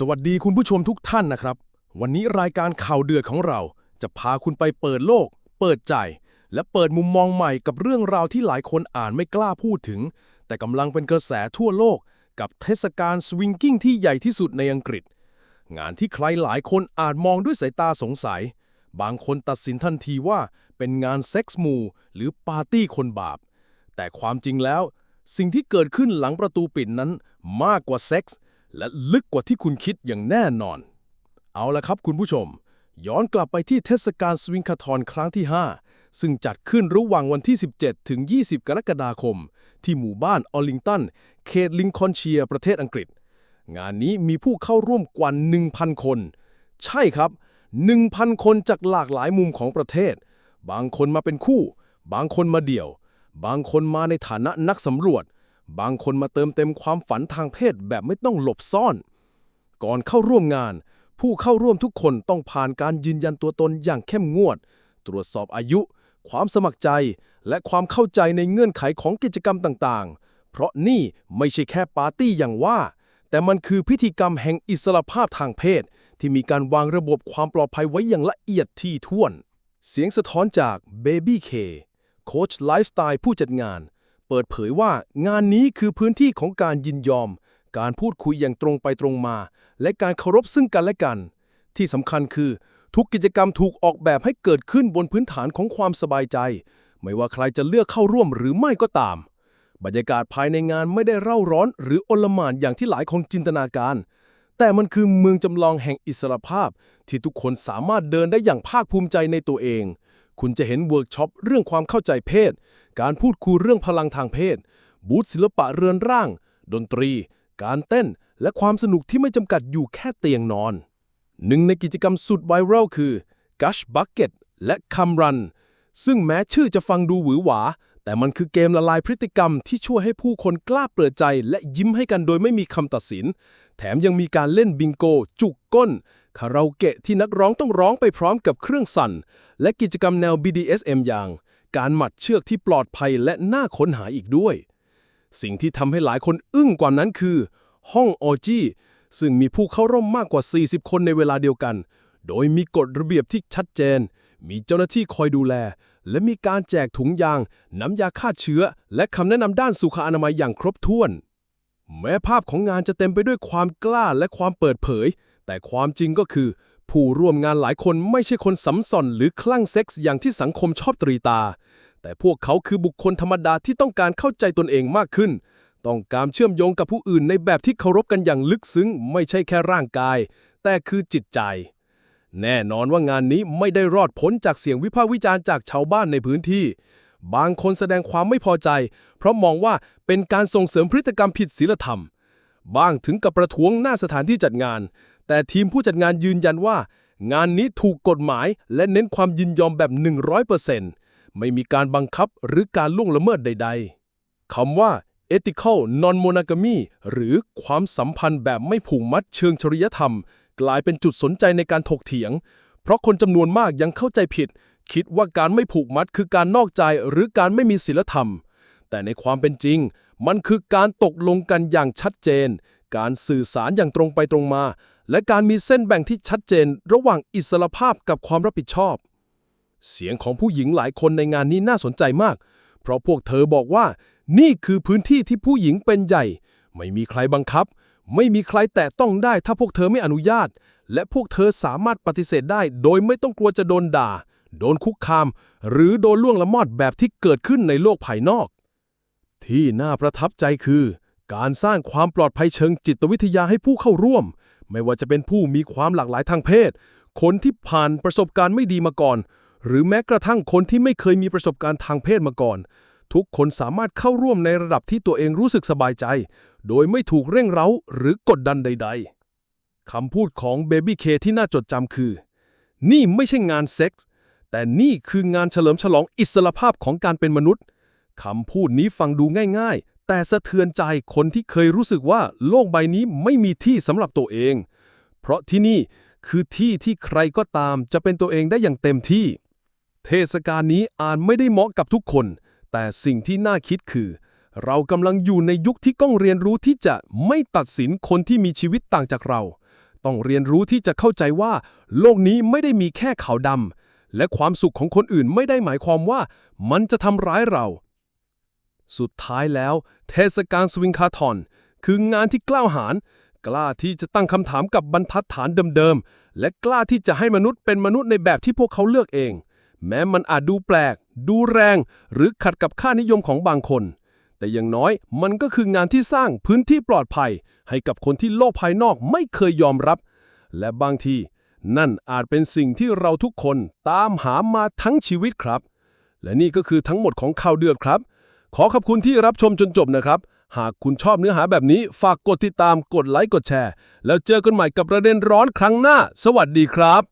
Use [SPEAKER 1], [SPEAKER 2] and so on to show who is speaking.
[SPEAKER 1] สวัสดีคุณผู้ชมทุกท่านนะครับ วันนี้รายการข่าวเดือดของเราจะพาคุณไปเปิดโลก เปิดใจ และเปิดมุมมองใหม่กับเรื่องราวที่หลายคนอ่านไม่กล้าพูดถึง แต่กำลังเป็นกระแสทั่วโลก กับเทศกาลสวิงกิ้งที่ใหญ่ที่สุดในอังกฤษ งานที่ใครหลายคนอาจมองด้วยสายตาสงสัย บางคนตัดสินทันทีว่าเป็นงานเซ็กส์มู หรือปาร์ตี้คนบาป แต่ความจริงแล้ว สิ่งที่เกิดขึ้นหลังประตูปิดนั้นมากกว่าเซ็กส์ และลึกกว่าที่คุณคิดอย่างแน่นอน เอาละครับคุณผู้ชม ย้อนกลับไปที่เทศกาลสวิงคาทอนครั้งที่ 5 ซึ่งจัดขึ้นระหว่างวันที่ 17 ถึง 20 กรกฎาคม ที่หมู่บ้านออลิงตัน เขตลิงคอนเชียร์ประเทศอังกฤษ งานนี้มีผู้เข้าร่วมกว่า 1,000 คน ใช่ครับ 1,000 คนจากหลากหลายมุมของประเทศ บางคนมาเป็นคู่ บางคนมาเดี่ยว บางคนมาในฐานะนักสำรวจ บางคนมาเติมเต็มความฝันทางเพศแบบไม่ต้องหลบซ่อน ก่อนเข้าร่วมงาน ผู้เข้าร่วมทุกคนต้องผ่านการยืนยันตัวตนอย่างเข้มงวด ตรวจสอบอายุ ความสมัครใจ และความเข้าใจในเงื่อนไขของกิจกรรมต่างๆ เพราะนี่ไม่ใช่แค่ปาร์ตี้อย่างว่า แต่มันคือพิธีกรรมแห่งอิสรภาพทางเพศ ที่มีการวางระบบความปลอดภัยไว้อย่างละเอียดที่ถ้วน เสียงสะท้อนจาก Baby K โค้ชไลฟ์สไตล์ผู้จัดงาน เปิดเผยว่างานนี้คือพื้นที่ของการยินยอม การพูดคุยอย่างตรงไปตรงมา และการเคารพซึ่งกันและกัน ที่สำคัญคือ ทุกกิจกรรมถูกออกแบบให้เกิดขึ้นบนพื้นฐานของความสบายใจ ไม่ว่าใครจะเลือกเข้าร่วมหรือไม่ก็ตาม บรรยากาศภายในงานไม่ได้เร่าร้อน หรืออลหม่านอย่างที่หลายคนจินตนาการ แต่มันคือเมืองจำลองแห่งอิสรภาพ ที่ทุกคนสามารถเดินได้อย่างภาคภูมิใจในตัวเองคุณจะเห็นเวิร์กช็อปเรื่องความเข้าใจเพศ การพูดคุยเรื่องพลังทางเพศ บูธศิลปะเรือนร่าง ดนตรี การเต้น และความสนุกที่ไม่จำกัดอยู่แค่เตียงนอน หนึ่งในกิจกรรมสุดไวรัลคือ Gush Bucket และ c ัมรัน ซึ่งแม้ชื่อจะฟังดูหวือหวา แต่มันคือเกมละลายพฤติกรรมที่ช่วยให้ผู้คนกล้าเปิดใจ และยิ้มให้กันโดยไม่มีคำตัดสิน แถมยังมีการเล่นบิงโก จุกก้น คาราโอเกะที่นักร้องต้องร้องไปพร้อมกับเครื่องสั่น และกิจกรรมแนว BDSM อย่าง การหมัดเชือกที่ปลอดภัยและน่าค้นหาอีกด้วย สิ่งที่ทำให้หลายคนอึ้งกว่านั้นคือ ห้องออจี้ซึ่งมีผู้เข้าร่วมมากกว่า 40 คนในเวลาเดียวกัน โดยมีกฎระเบียบที่ชัดเจน มีเจ้าหน้าที่คอยดูแล และมีการแจกถุงยาง น้ำยาฆ่าเชื้อ และคำแนะนำด้านสุขอนามัยอย่างครบถ้วน แม้ภาพของงานจะเต็มไปด้วยความกล้าและความเปิดเผย แต่ความจริงก็คือ ผู้ร่วมงานหลายคนไม่ใช่คนสำสอนหรือคลั่งเซ็กส์อย่างที่สังคมชอบตรีตา แต่พวกเขาคือบุคคลธรรมดาที่ต้องการเข้าใจตนเองมากขึ้น ต้องการเชื่อมโยงกับผู้อื่นในแบบที่เคารพกันอย่างลึกซึ้ง ไม่ใช่แค่ร่างกาย แต่คือจิตใจ แน่นอนว่างานนี้ไม่ได้รอดพ้นจากเสียงวิพากษ์วิจารณ์จากชาวบ้านในพื้นที่ บางคนแสดงความไม่พอใจ เพราะมองว่าเป็นการส่งเสริมพฤติกรรมผิดศีลธรรม บ้างถึงกับประท้วงหน้าสถานที่จัดงาน แต่ทีมผู้จัดงานยืนยันว่า งานนี้ถูกกฎหมายและเน้นความยินยอมแบบ 100% ไม่มีการบังคับหรือการล่วงละเมิดใด ๆคำว่า ethical non monogamy หรือความสัมพันธ์แบบไม่ผูกมัดเชิงจริยธรรม กลายเป็นจุดสนใจในการถกเถียง เพราะคนจำนวนมากยังเข้าใจผิด คิดว่าการไม่ผูกมัดคือการนอกใจหรือการไม่มีศีลธรรม แต่ในความเป็นจริง มันคือการตกลงกันอย่างชัดเจน การสื่อสารอย่างตรงไปตรงมา และการมีเส้นแบ่งที่ชัดเจน ระหว่างอิสรภาพกับความรับผิดชอบ เสียงของผู้หญิงหลายคนในงานนี้น่าสนใจมาก เพราะพวกเธอบอกว่า นี่คือพื้นที่ที่ผู้หญิงเป็นใหญ่ ไม่มีใครบังคับ ไม่มีใครแตะต้องได้ถ้าพวกเธอไม่อนุญาต และพวกเธอสามารถปฏิเสธได้ โดยไม่ต้องกลัวจะโดนด่า โดนคุกคาม หรือโดนล่วงละเมิดแบบที่เกิดขึ้นในโลกภายนอก ที่น่าประทับใจคือ การสร้างความปลอดภัยเชิงจิตวิทยาให้ผู้เข้าร่วม ไม่ว่าจะเป็นผู้มีความหลากหลายทางเพศ คนที่ผ่านประสบการณ์ไม่ดีมาก่อน หรือแม้กระทั่งคนที่ไม่เคยมีประสบการณ์ทางเพศมาก่อน ทุกคนสามารถเข้าร่วมในระดับที่ตัวเองรู้สึกสบายใจ โดยไม่ถูกเร่งเร้าหรือกดดันใด ๆคำพูดของ Baby K ที่น่าจดจำคือ นี่ไม่ใช่งานเซ็กส์แต่นี่คืองานเฉลิมฉลองอิสรภาพของการเป็นมนุษย์คำพูดนี้ฟังดูง่ายๆ แต่สะเทือนใจคนที่เคยรู้สึกว่าโลกใบนี้ไม่มีที่สำหรับตัวเอง เพราะที่นี่คือที่ที่ใครก็ตามจะเป็นตัวเองได้อย่างเต็มที่ เทศกาลนี้อาจไม่ได้เหมาะกับทุกคน แต่สิ่งที่น่าคิดคือ เรากำลังอยู่ในยุคที่ต้องเรียนรู้ที่จะไม่ตัดสินคนที่มีชีวิตต่างจากเรา
[SPEAKER 2] ต้องเรียนรู้ที่จะเข้าใจว่า โลกนี้ไม่ได้มีแค่ขาวดำและความสุขของคนอื่นไม่ได้หมายความว่า มันจะทำร้ายเรา สุดท้ายแล้ว เทศกาลสวิงคาทอน คืองานที่กล้าหาญกล้าที่จะตั้งคำถามกับบรรทัดฐานเดิมๆและกล้าที่จะให้มนุษย์เป็นมนุษย์ในแบบที่พวกเขาเลือกเอง แม้มันอาจดูแปลก ดูแรง หรือขัดกับค่านิยมของบางคน แต่อย่างน้อยมันก็คืองานที่สร้างพื้นที่ปลอดภัย ให้กับคนที่โลกภายนอกไม่เคยยอมรับ และบางที นั่นอาจเป็นสิ่งที่เราทุกคนตามหามาทั้งชีวิตครับ และนี่ก็คือทั้งหมดของข่าวเดือดครับ ขอขอบคุณที่รับชมจนจบนะครับ หากคุณชอบเนื้อหาแบบนี้ฝากกดติดตามกดไลค์กดแชร์ แล้วเจอกันใหม่กับประเด็นร้อนครั้งหน้า สวัสดีครับ